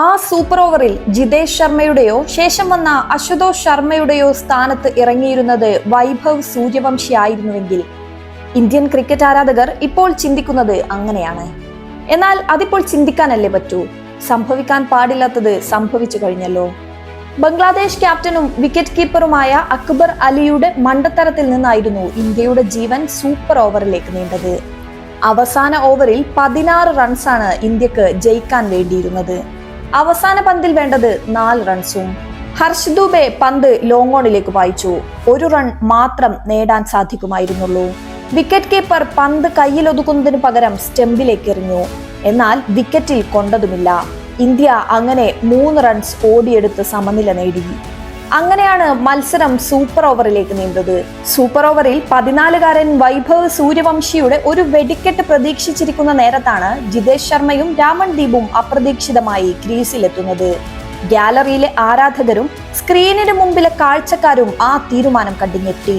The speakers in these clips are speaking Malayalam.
ആ സൂപ്പർ ഓവറിൽ ജിതേഷ് ശർമ്മയുടെയോ ശേഷം വന്ന അശുതോഷ് ശർമ്മയുടെയോ സ്ഥാനത്ത് ഇറങ്ങിയിരുന്നത് വൈഭവ് സൂര്യവംശി ആയിരുന്നുവെങ്കിൽ ഇന്ത്യൻ ക്രിക്കറ്റ് ആരാധകർ ഇപ്പോൾ ചിന്തിക്കുന്നത് അങ്ങനെയാണ്. എന്നാൽ അതിപ്പോൾ ചിന്തിക്കാനല്ലേ പറ്റൂ? സംഭവിക്കാൻ പാടില്ലാത്തത് സംഭവിച്ചു കഴിഞ്ഞല്ലോ. ബംഗ്ലാദേശ് ക്യാപ്റ്റനും വിക്കറ്റ് കീപ്പറുമായ അക്ബർ അലിയുടെ മണ്ടത്തരത്തിൽ നിന്നായിരുന്നു ഇന്ത്യയുടെ ജീവൻ സൂപ്പർ ഓവറിലേക്ക് നീണ്ടത്. അവസാന ഓവറിൽ പതിനാറ് റൺസാണ് ഇന്ത്യയ്ക്ക് ജയിക്കാൻ വേണ്ടിയിരുന്നത്. അവസാന പന്തിൽ വേണ്ടത് നാല് റൺസും. ഹർഷ് ദുബെ പന്ത് ലോങ് ഓണിലേക്ക് വായിച്ചു. ഒരു റൺ മാത്രം നേടാൻ സാധിക്കുമായിരുന്നുള്ളൂ. വിക്കറ്റ് കീപ്പർ പന്ത് കയ്യിലൊതുക്കുന്നതിന് പകരം സ്റ്റെമ്പിലേക്ക് എറിഞ്ഞു. എന്നാൽ വിക്കറ്റിൽ കൊണ്ടതുമില്ല. ഇന്ത്യ അങ്ങനെ മൂന്ന് റൺസ് ഓടിയെടുത്ത് സമനില നേടി. അങ്ങനെയാണ് മത്സരം സൂപ്പർ ഓവറിലേക്ക് നീണ്ടത്. സൂപ്പർ ഓവറിൽ പതിനാലുകാരൻ വൈഭവ് സൂര്യവംശിയുടെ ഒരു വെടിക്കെട്ട് പ്രതീക്ഷിച്ചിരിക്കുന്ന നേരത്താണ് ജിതേഷ് ശർമ്മയും രാമൻ രാമൺദീപും അപ്രതീക്ഷിതമായി ക്രീസിലെത്തുന്നത്. ഗാലറിയിലെ ആരാധകരും സ്ക്രീനിന് മുമ്പിലെ കാഴ്ചക്കാരും ആ തീരുമാനം കണ്ടിഞ്ഞെത്തി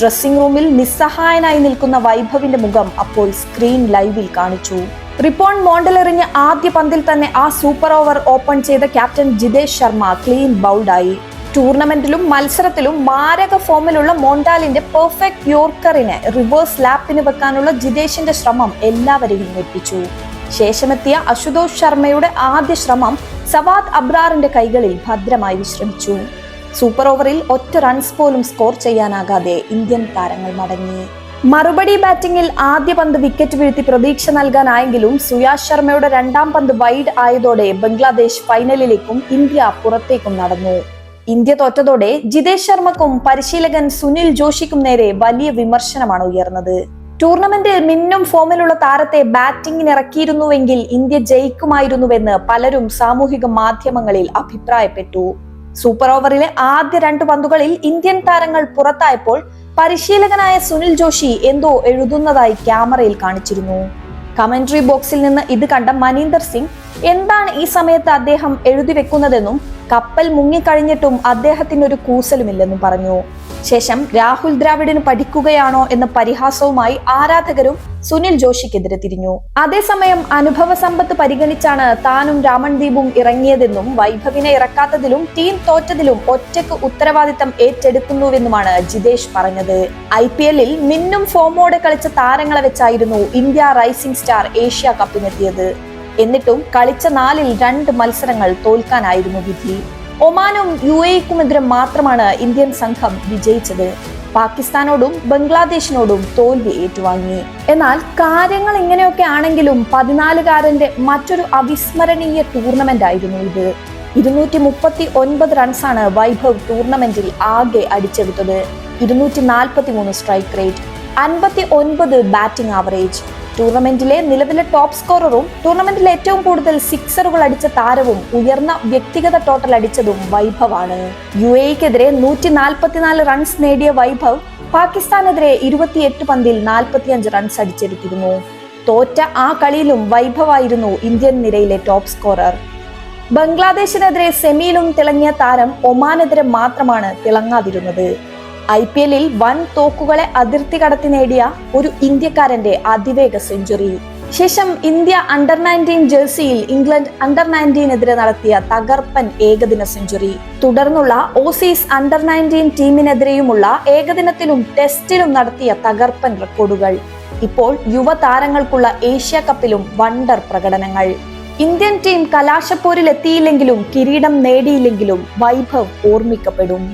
ഡ്രസ്സിംഗ് റൂമിൽ നിസ്സഹായനായി നിൽക്കുന്ന വൈഭവിന്റെ മുഖം അപ്പോൾ സ്ക്രീൻ ലൈവിൽ കാണിച്ചു. റിപ്പോൺ മോണ്ടലെറിഞ്ഞ ആദ്യ പന്തിൽ തന്നെ ആ സൂപ്പർ ഓവർ ഓപ്പൺ ചെയ്ത ക്യാപ്റ്റൻ ജിതേഷ് ശർമ്മ ക്ലീൻ ബൗൾഡായി. ടൂർണമെന്റിലും മത്സരത്തിലും മാരക ഫോമിലുള്ള മോണ്ടാലിന്റെ പെർഫെക്റ്റ് യോർക്കറിനെ റിവേഴ്സ് ലാപ്പിന് വെക്കാനുള്ള ജിതേഷിന്റെ ശ്രമം എല്ലാവരെയും ഞെട്ടിച്ചു. ശേഷമെത്തിയ അശുതോഷ് ശർമ്മയുടെ ആദ്യ ശ്രമം സവാദ് അബ്രാറിന്റെ കൈകളിൽ ഭദ്രമായി വിശ്രമിച്ചു. സൂപ്പർ ഓവറിൽ ഒറ്റ റൺസ് പോലും സ്കോർ ചെയ്യാനാകാതെ ഇന്ത്യൻ താരങ്ങൾ മടങ്ങി. മറുപടി ബാറ്റിംഗിൽ ആദ്യ പന്ത് വിക്കറ്റ് വീഴ്ത്തി പ്രതീക്ഷ നൽകാനായെങ്കിലും സുയാഷ് ശർമ്മയുടെ രണ്ടാം പന്ത് വൈഡ് ആയതോടെ ബംഗ്ലാദേശ് ഫൈനലിലേക്കും ഇന്ത്യ പുറത്തേക്കും നടന്നു. ഇന്ത്യ തോറ്റതോടെ ജിതേഷ് ശർമ്മക്കും പരിശീലകൻ സുനിൽ ജോഷിക്കും നേരെ വലിയ വിമർശനമാണ് ഉയർന്നത്. ടൂർണമെന്റിൽ മിന്നും ഫോമിലുള്ള താരത്തെ ബാറ്റിംഗിന് ഇറക്കിയിരുന്നുവെങ്കിൽ ഇന്ത്യ ജയിക്കുമായിരുന്നുവെന്ന് പലരും സാമൂഹിക മാധ്യമങ്ങളിൽ അഭിപ്രായപ്പെട്ടു. സൂപ്പർ ഓവറിലെ ആദ്യ രണ്ട് പന്തുകളിൽ ഇന്ത്യൻ താരങ്ങൾ പുറത്തായപ്പോൾ പരിശീലകനായ സുനിൽ ജോഷി എന്തോ എഴുതുന്നതായി ക്യാമറയിൽ കാണിച്ചിരുന്നു. കമന്ററി ബോക്സിൽ നിന്ന് ഇത് കണ്ട മനീന്ദർ സിംഗ് എന്താണ് ഈ സമയത്ത് അദ്ദേഹം എഴുതി വെക്കുന്നതെന്നും കപ്പൽ മുങ്ങിക്കഴിഞ്ഞിട്ടും അദ്ദേഹത്തിന് ഒരു കൂസലുമില്ലെന്നും പറഞ്ഞു. ശേഷം രാഹുൽ ദ്രാവിഡിന് പഠിക്കുകയാണോ എന്ന പരിഹാസവുമായി ആരാധകരും സുനിൽ ജോഷിക്കെതിരെ തിരിഞ്ഞു. അതേസമയം അനുഭവ സമ്പത്ത് പരിഗണിച്ചാണ് താനും രാമൺദീപും ഇറങ്ങിയതെന്നും വൈഭവിനെ ഇറക്കാത്തതിലും ടീം തോറ്റതിലും ഒറ്റയ്ക്ക് ഉത്തരവാദിത്തം ഏറ്റെടുക്കുന്നുവെന്നുമാണ് ജിതേഷ് പറഞ്ഞത്. ഐ പി എല്ലിൽ മിന്നും ഫോമോടെ കളിച്ച താരങ്ങളെ വെച്ചായിരുന്നു ഇന്ത്യ റൈസിംഗ് സ്റ്റാർ ഏഷ്യ കപ്പിനെത്തിയത് എന്നിട്ടും കളിച്ച നാലിൽ രണ്ട് മത്സരങ്ങൾ തോൽക്കാനായിരുന്നു വിധി. ഒമാനും യു എക്കുമെതിരെ മാത്രമാണ് ഇന്ത്യൻ സംഘം വിജയിച്ചത്. പാകിസ്ഥാനോടും ബംഗ്ലാദേശിനോടും തോൽവി ഏറ്റുവാങ്ങി. എന്നാൽ കാര്യങ്ങൾ ഇങ്ങനെയൊക്കെ ആണെങ്കിലും പതിനാലുകാരന്റെ മറ്റൊരു അവിസ്മരണീയ ടൂർണമെന്റ് ആയിരുന്നു ഇത്. ഇരുന്നൂറ്റി മുപ്പത്തി ഒൻപത് റൺസാണ് വൈഭവ് ടൂർണമെന്റിൽ ആകെ അടിച്ചെടുത്തത്. ഇരുന്നൂറ്റി നാൽപ്പത്തി മൂന്ന് സ്ട്രൈക്ക് റേറ്റ് അൻപത്തി ഒൻപത് ബാറ്റിംഗ് ആവറേജ് ടൂർണമെന്റിലെ നിലവിലെ ടോപ്പ് സ്കോററും ടൂർണമെന്റിലെ ഏറ്റവും കൂടുതൽ സിക്സറുകൾ അടിച്ച താരവും ഉയർന്ന വ്യക്തിഗത ടോട്ടൽ അടിച്ചതും വൈഭവാണ്. യു എക്കെതിരെ നൂറ്റി നാൽപ്പത്തിനാല് റൺസ് നേടിയ വൈഭവ് പാകിസ്ഥാനെതിരെ ഇരുപത്തിയെട്ട് പന്തിൽ നാൽപ്പത്തിയഞ്ച് റൺസ് അടിച്ചെടുത്തിരുന്നു. തോറ്റ ആ കളിയിലും വൈഭവായിരുന്നു ഇന്ത്യൻ നിരയിലെ ടോപ്പ് സ്കോറർ ബംഗ്ലാദേശിനെതിരെ സെമിയിലും തിളങ്ങിയ താരം ഒമാനെതിരെ മാത്രമാണ് തിളങ്ങാതിരുന്നത്. ഐ പി എല്ലിൽ വൻ തോക്കുകളെ അതിർത്തി കടത്തി നേടിയ ഒരു ഇന്ത്യക്കാരന്റെ അതിവേഗ സെഞ്ചുറി. ശേഷം ഇന്ത്യ അണ്ടർ നയന്റീൻ ജേഴ്സിയിൽ ഇംഗ്ലണ്ട് അണ്ടർ നയന്റീനെതിരെ നടത്തിയ തകർപ്പൻ ഏകദിന സെഞ്ചുറി. തുടർന്നുള്ള ഓസീസ് അണ്ടർ നയന്റീൻ ടീമിനെതിരെയുമുള്ള ഏകദിനത്തിലും ടെസ്റ്റിലും നടത്തിയ തകർപ്പൻ റെക്കോർഡുകൾ. ഇപ്പോൾ യുവതാരങ്ങൾക്കുള്ള ഏഷ്യ കപ്പിലും വണ്ടർ പ്രകടനങ്ങൾ. ഇന്ത്യൻ ടീം കലാശപ്പോരിൽ എത്തിയില്ലെങ്കിലും കിരീടം നേടിയില്ലെങ്കിലും വൈഭവ് ഓർമ്മിക്കപ്പെടും.